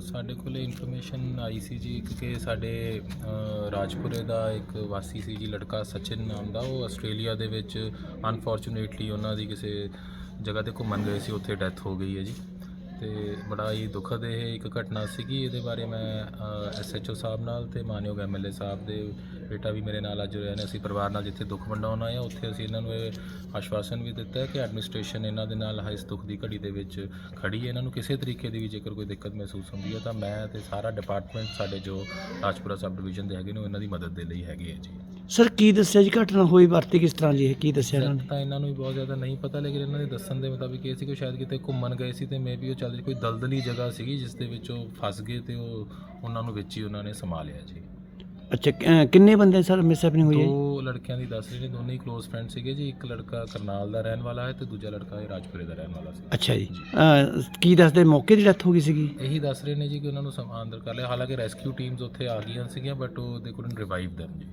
ਸਾਡੇ ਕੋਲੇ ਇਨਫੋਰਮੇਸ਼ਨ ਆਈ ਸੀ ਜੀ ਇੱਕ ਕਿ ਸਾਡੇ ਰਾਜਪੁਰੇ ਦਾ ਇੱਕ ਵਾਸੀ ਸੀ ਜੀ, ਲੜਕਾ ਸਚਿਨ ਨਾਮ ਦਾ, ਉਹ ਆਸਟ੍ਰੇਲੀਆ ਦੇ ਵਿੱਚ ਅਨਫੋਰਚੂਨੇਟਲੀ ਉਹਨਾਂ ਦੀ ਕਿਸੇ ਜਗ੍ਹਾ ਤੇ ਘੁੰਮਣ ਗਏ ਸੀ, ਉੱਥੇ ਡੈਥ ਹੋ ਗਈ ਹੈ ਜੀ। ਤੇ ਬੜਾ ਹੀ ਦੁਖਦ ਇਹ ਇੱਕ ਘਟਨਾ ਸੀਗੀ। ਇਹਦੇ ਬਾਰੇ ਮੈਂ ਐਸਐਚਓ ਸਾਹਿਬ ਨਾਲ ਤੇ ਮਾਨਯੋਗ ਐਮਐਲਏ ਸਾਹਿਬ ਦੇ ਬੇਟਾ ਵੀ ਮੇਰੇ ਨਾਲ ਅੱਜ ਰਹੇ ਨੇ। ਅਸੀਂ ਪਰਿਵਾਰ ਨਾਲ ਜਿੱਥੇ ਦੁੱਖ ਵੰਡਾਉਣ ਆਏ ਹਾਂ ਉੱਥੇ ਅਸੀਂ ਇਹਨਾਂ ਨੂੰ ਇਹ ਆਸ਼ਵਾਸਨ ਵੀ ਦਿੱਤਾ ਹੈ ਕਿ ਐਡਮਿਨਿਸਟ੍ਰੇਸ਼ਨ ਇਹਨਾਂ ਦੇ ਨਾਲ ਇਸ ਦੁੱਖ ਦੀ ਘੜੀ ਦੇ ਵਿੱਚ ਖੜੀ ਹੈ। ਇਹਨਾਂ ਨੂੰ ਕਿਸੇ ਤਰੀਕੇ ਦੀ ਵੀ ਜੇਕਰ ਕੋਈ ਦਿੱਕਤ ਮਹਿਸੂਸ ਹੁੰਦੀ ਹੈ ਤਾਂ ਮੈਂ ਤੇ ਸਾਰਾ ਡਿਪਾਰਟਮੈਂਟ ਸਾਡੇ ਜੋ ਰਾਜਪੁਰਾ ਸਬ ਡਿਵੀਜ਼ਨ ਦੇ ਹੈਗੇ ਨੇ, ਉਹ ਇਹਨਾਂ ਦੀ ਮਦਦ ਦੇ ਲਈ ਹੈਗੇ ਹੈ ਜੀ। ਸਰ ਕੀ ਦੱਸਿਆ ਜੀ? ਘਟਨਾ ਹੋਈ ਵਰਤੀ ਕਿਸ ਤਰ੍ਹਾਂ ਜੀ? ਇਹ ਕੀ ਦੱਸਿਆ ਇਹਨਾਂ ਨੇ? ਤਾਂ ਇਹਨਾਂ ਨੂੰ ਵੀ ਬਹੁਤ ਜ਼ਿਆਦਾ ਨਹੀਂ ਪਤਾ ਲੇਕਿਨ ਇਹਨਾਂ ਦੇ ਦੱਸਣ ਦੇ ਮੁਤਾਬਿਕ ਇਹ ਸੀ ਕਿ ਸ਼ਾਇਦ ਕਿਤੇ ਘੁੰਮਣ ਗਏ ਸੀ ਤੇ ਮੇਬੀ ਉਹ ਚੱਲ ਕੋਈ ਦਲਦਲੀ ਜਗ੍ਹਾ ਸੀਗੀ ਜਿਸ ਦੇ ਵਿੱਚ ਉਹ ਫਸ ਗਏ ਤੇ ਉਹ ਉਹਨਾਂ ਨੂੰ ਵਿੱਚ ਹੀ ਉਹਨਾਂ ਨੇ ਸਮਾ ਲਿਆ ਜੀ। ਅੱਛਾ ਅਹ ਕਿੰਨੇ ਬੰਦੇ ਸਰ ਮਿਸ ਹੈਪਨਿੰਗ ਹੋਈ ਹੈ ਜੀ? ਦੋ ਲੜਕਿਆਂ ਦੀ ਦੱਸ ਰਹੇ ਨੇ ਦੋਨੇ ਹੀ ਕਲੋਜ਼ ਫਰੈਂਡ ਸੀਗੇ ਜੀ ਇੱਕ ਲੜਕਾ ਕਰਨਾਲ ਦਾ ਰਹਿਣ ਵਾਲਾ ਹੈ ਤੇ ਦੂਜਾ ਲੜਕਾ ਇਹ ਰਾਜਪੁਰੇ ਦਾ ਰਹਿਣ ਵਾਲਾ ਸੀ। ਅੱਛਾ ਜੀ। ਅਹ ਕੀ ਦੱਸਦੇ? ਮੌਕੇ ਦੀ ਡੈਥ ਹੋ ਗਈ ਸੀਗੀ? ਇਹੀ ਦੱਸ ਰਹੇ ਨੇ ਜੀ ਕਿ ਉਹਨਾਂ ਨੂੰ ਸਮਾਂ ਅੰਦਰ ਕਰ ਲਿਆ। ਹਾਲਾਂਕਿ ਰੈਸਕਿਊ ਟੀਮਸ ਉੱਥੇ ਆ ਗਈਆਂ ਸੀਗੀਆਂ ਬਟ ਉਹ ਦੇ ਕੁਡਨਟ ਰਿਵਾਈਵ them ਜੀ।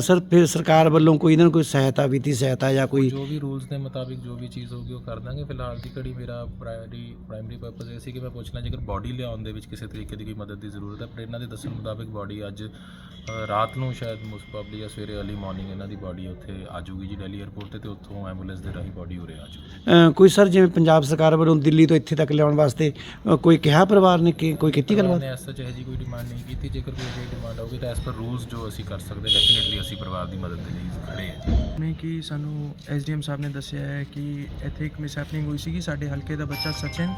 ਸਰ ਫਿਰ ਸਰਕਾਰ ਵੱਲੋਂ ਕੋਈ ਇਹਨਾਂ ਨੂੰ ਕੋਈ ਸਹਾਇਤਾ ਵਿੱਤੀ ਸਹਾਇਤਾ ਜਾਂ ਕੋਈ ਜੋ ਵੀ ਰੂਲਸ ਦੇ ਮੁਤਾਬਿਕ ਜੋ ਵੀ ਚੀਜ਼ ਹੋਗੀ ਉਹ ਕਰ ਦਾਂਗੇ। ਫਿਲਹਾਲ ਦੀ ਘੜੀ ਮੇਰਾ ਪ੍ਰਾਇਮਰੀ ਪ੍ਰਾਇਮਰੀ ਪਰਪਸ ਇਹ ਸੀ ਕਿ ਮੈਂ ਪੁੱਛਣਾ ਜੇਕਰ ਬਾਡੀ ਲਿਆਉਣ ਦੇ ਵਿੱਚ ਕਿਸੇ ਤਰੀਕੇ ਦੀ ਕੋਈ ਮਦਦ ਦੀ ਜ਼ਰੂਰਤ ਹੈ ਪਰ ਇਹਨਾਂ ਦੇ ਦੱਸਣ ਮੁਤਾਬਿਕ ਬਾਡੀ ਅੱਜ ਰਾਤ ਨੂੰ ਸ਼ਾਇਦ ਮੋਸਟ ਪ੍ਰੋਬਬਲੀ ਜਾਂ ਸਵੇਰੇ ਅਰਲੀ ਮਾਰਨਿੰਗ ਇਹਨਾਂ ਦੀ ਬਾਡੀ ਉੱਥੇ ਆ ਜਾਊਗੀ ਜੀ ਦਿੱਲੀ 에ਅਰਪੋਰਟ ਤੇ ਤੇ ਉੱਥੋਂ ਐਂਬੂਲੈਂਸ ਦੇ ਰਾਹੀਂ ਬਾਡੀ ਉਰੇ ਆ ਜਾਊਗੀ। ਕੋਈ ਸਰ ਜਿਵੇਂ ਪੰਜਾਬ ਸਰਕਾਰ ਵੱਲੋਂ ਦਿੱਲੀ ਤੋਂ ਇੱਥੇ ਤੱਕ ਲਿਆਉਣ ਵਾਸਤੇ ਕੋਈ ਕਿਹਾ ਪਰਿਵਾਰ ਨੇ ਕਿ ਕੋਈ ਕੀਤੀ ਗੱਲਬਾਤ? ਨੇ ਐਸ ਸੱਚ ਇਹ ਜੀ ਕੋਈ ਡਿਮਾਂਡ ਨਹੀਂ ਕੀਤੀ ਜੇਕਰ ਕੋਈ ਡਿਮਾਂਡ ਆਊਗੀ ਤਾਂ ਐਸ ਪਰ ਰੂਲਸ ਜੋ ਅਸੀਂ ਕਰ ਸਕਦੇ ਡੈਫੀਨਿਟਲੀ ਅਸੀਂ ਪਰਿਵਾਰ ਦੀ ਮਦਦ ਦੇ ਲਈ ਖੜੇ ਹਾਂ ਜੀ। ਨੇ ਕਿ ਸਾਨੂੰ ਐਸਡੀਐਮ ਸਾਹਿਬ ਨੇ ਦੱਸਿਆ ਹੈ ਕਿ ਇੱਥੇ ਇੱਕ ਮਿਸਹੈਪਨਿੰਗ ਹੋਈ ਸੀਗੀ, ਸਾਡੇ ਹਲਕੇ ਦਾ ਬੱਚਾ ਸਚਿਨ,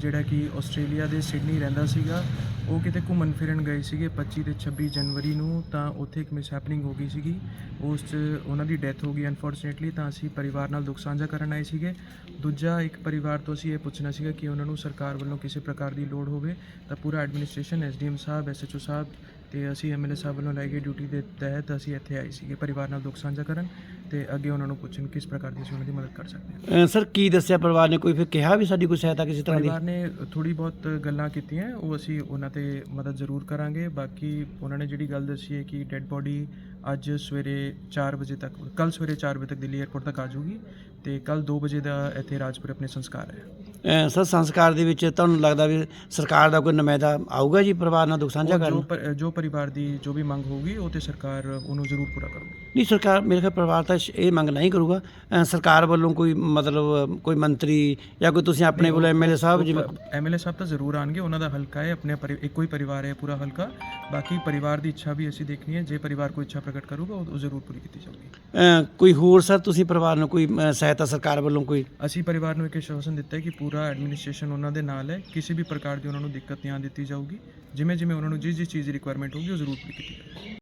ਜਿਹੜਾ ਕਿ ਆਸਟ੍ਰੇਲੀਆ ਦੇ ਸਿਡਨੀ ਰਹਿੰਦਾ ਸੀਗਾ, ਉਹ ਕਿਤੇ ਘੁੰਮਣ ਫਿਰਨ ਗਏ ਸੀਗੇ 25 ਤੇ 26 ਜਨਵਰੀ ਨੂੰ, ਤਾਂ ਉੱਥੇ ਇੱਕ ਮਿਸਹੈਪਨਿੰਗ ਹੋ ਗਈ ਸੀਗੀ। ਉਸ 'ਚ ਉਹਨਾਂ ਦੀ ਡੈਥ ਹੋ ਗਈ ਅਨਫੋਰਚੂਨੇਟਲੀ ਤਾਂ ਅਸੀਂ ਪਰਿਵਾਰ ਨਾਲ ਦੁੱਖ ਸਾਂਝਾ ਕਰਨ ਆਏ ਸੀਗੇ। ਦੂਜਾ ਇੱਕ ਪਰਿਵਾਰ ਤੋਂ ਅਸੀਂ ਇਹ ਪੁੱਛਣਾ ਸੀਗਾ ਕਿ ਉਹਨਾਂ ਨੂੰ ਸਰਕਾਰ ਵੱਲੋਂ ਕਿਸੇ ਪ੍ਰਕਾਰ ਦੀ ਲੋੜ ਹੋਵੇ, ਤਾਂ ਪੂਰਾ ਐਡਮਿਨਿਸਟ੍ਰੇਸ਼ਨ ਐਸਡੀਐਮ ਸਾਹਿਬ, ਐਸਐਚਓ ਸਾਹਿਬ ਤੇ ਅਸੀਂ ਐਮਐਲਏ ਸਾਹਿਬ ਵੱਲੋਂ ਲਾਈ ਗਈ ਡਿਊਟੀ ਦੇ ਤਹਿਤ ਅਸੀਂ ਇੱਥੇ ਆਏ ਸੀਗੇ ਪਰਿਵਾਰ ਨਾਲ ਦੁੱਖ ਸਾਂਝਾ ਕਰਨ ਤੇ ਅੱਗੇ ਉਹਨਾਂ ਨੂੰ ਪੁੱਛਣ ਕਿਸ ਪ੍ਰਕਾਰ ਦੀ ਅਸੀਂ ਉਹਨਾਂ ਦੀ ਮਦਦ ਕਰ ਸਕਦੇ ਹਾਂ। ਅਹ ਸਰ ਕੀ ਦੱਸਿਆ ਪਰਿਵਾਰ ਨੇ? ਕੋਈ ਫਿਰ ਕਿਹਾ ਵੀ ਸਾਡੀ ਕੋਈ ਸਹਾਇਤਾ ਕਿਸੇ ਤਰ੍ਹਾਂ ਦੀ? ਪਰਿਵਾਰ ਨੇ ਥੋੜੀ ਬਹੁਤ ਗੱਲਾਂ ਕੀਤੀਆਂ ਉਹ ਅਸੀਂ ਉਹਨਾਂ ਤੇ ਮਦਦ ਜ਼ਰੂਰ ਕਰਾਂਗੇ। ਬਾਕੀ ਉਹਨਾਂ ਨੇ ਜਿਹੜੀ ਗੱਲ ਦੱਸੀ ਹੈ ਕਿ ਡੈੱਡ ਬੋਡੀ ਅੱਜ ਸਵੇਰੇ 4 ਵਜੇ ਤੱਕ ਕੱਲ ਸਵੇਰੇ 4 ਵਜੇ ਤੱਕ ਦਿੱਲੀ 에ਅਰਪੋਰਟ ਤੱਕ ਆ ਜਾਊਗੀ ਤੇ ਕੱਲ 2 ਵਜੇ ਦਾ ਇੱਥੇ ਰਾਜਪੁਰ ਆਪਣੇ ਸੰਸਕਾਰ ਹੈ। ਸਰ ਸੰਸਕਾਰ ਦੇ ਵਿੱਚ ਤੁਹਾਨੂੰ ਲੱਗਦਾ ਵੀ ਸਰਕਾਰ ਦਾ ਕੋਈ ਨੁਮਾਇੰਦਾ ਆਊਗਾ ਜੀ ਪਰਿਵਾਰ ਨਾਲ ਦੁੱਖ ਸਾਂਝਾ ਕਰਨ ਜੋ ਪਰ- ਜੋ ਪਰਿਵਾਰ ਦੀ ਜੋ ਵੀ ਮੰਗ ਹੋਊਗੀ ਉਹ ਤੇ ਸਰਕਾਰ ਉਹਨੂੰ ਜ਼ਰੂਰ ਪੂਰਾ ਕਰੂਗੀ। ਨਹੀਂ ਸਰਕਾਰ ਮੇਰੇ ਖਿਆਲ ਪਰਿਵਾਰ ਤਾਂ ਇਹ ਮੰਗ ਨਹੀਂ ਕਰੂਗਾ। ਸਰਕਾਰ ਵੱਲੋਂ ਕੋਈ ਮਤਲਬ ਕੋਈ ਮੰਤਰੀ ਜਾਂ ਕੋਈ ਤੁਸੀਂ ਆਪਣੇ ਵੱਲੋਂ ਐਮਐਲਏ ਸਾਹਿਬ ਜਿਵੇਂ ਐਮਐਲਏ ਸਾਹਿਬ ਤਾਂ ਜ਼ਰੂਰ ਆਣਗੇ ਉਹਨਾਂ ਦਾ ਹਲਕਾ ਹੈ ਆਪਣੇ ਇੱਕੋ ਹੀ ਪਰਿਵਾਰ ਹੈ ਪੂਰਾ ਹਲਕਾ। ਬਾਕੀ ਪਰਿਵਾਰ ਦੀ ਇੱਛਾ ਵੀ ਅਸੀਂ ਦੇਖਣੀ ਹੈ ਜੇ ਪਰਿਵਾਰ ਕੋਈ ਇੱਛਾ ਪ੍ਰਗਟ ਕਰੂਗਾ ਉਹ ਉਹ ਜ਼ਰੂਰ ਪੂਰੀ ਕੀਤੀ ਜਾਊਗੀ। ਅਹ ਕੋਈ ਹੋਰ ਸਰ ਤੁਸੀਂ ਪਰਿਵਾਰ ਨੂੰ ਕੋਈ ਅਹ ਸਹਾਇਤਾ ਸਰਕਾਰ ਵੱਲੋਂ ਕੋਈ? ਅਸੀਂ ਪਰਿਵਾਰ ਨੂੰ ਇੱਕ ਆਸ਼ਵਾਸਨ ਦਿੱਤਾ ਹੈ ਕਿ ਪੂਰਾ ਐਡਮਿਨਿਸਟ੍ਰੇਸ਼ਨ ਉਹਨਾਂ ਦੇ ਨਾਲ ਹੈ ਕਿਸੇ ਵੀ ਪ੍ਰਕਾਰ ਦੀ ਉਹਨਾਂ ਨੂੰ ਦਿੱਕਤ ਨਹੀਂ ਆਉਣ ਦਿੱਤੀ ਜਾਊਗੀ। ਜਿਵੇਂ ਜਿਵੇਂ ਉਹਨਾਂ ਨੂੰ ਜਿਸ ਜਿਸ ਚੀਜ਼ ਦੀ ਰਿਕੁਆਇਰਮੈਂਟ ਹੋਊਗੀ ਉਹ ਜ਼ਰੂਰ ਪੂਰੀ ਕੀਤੀ ਜਾਊਗੀ।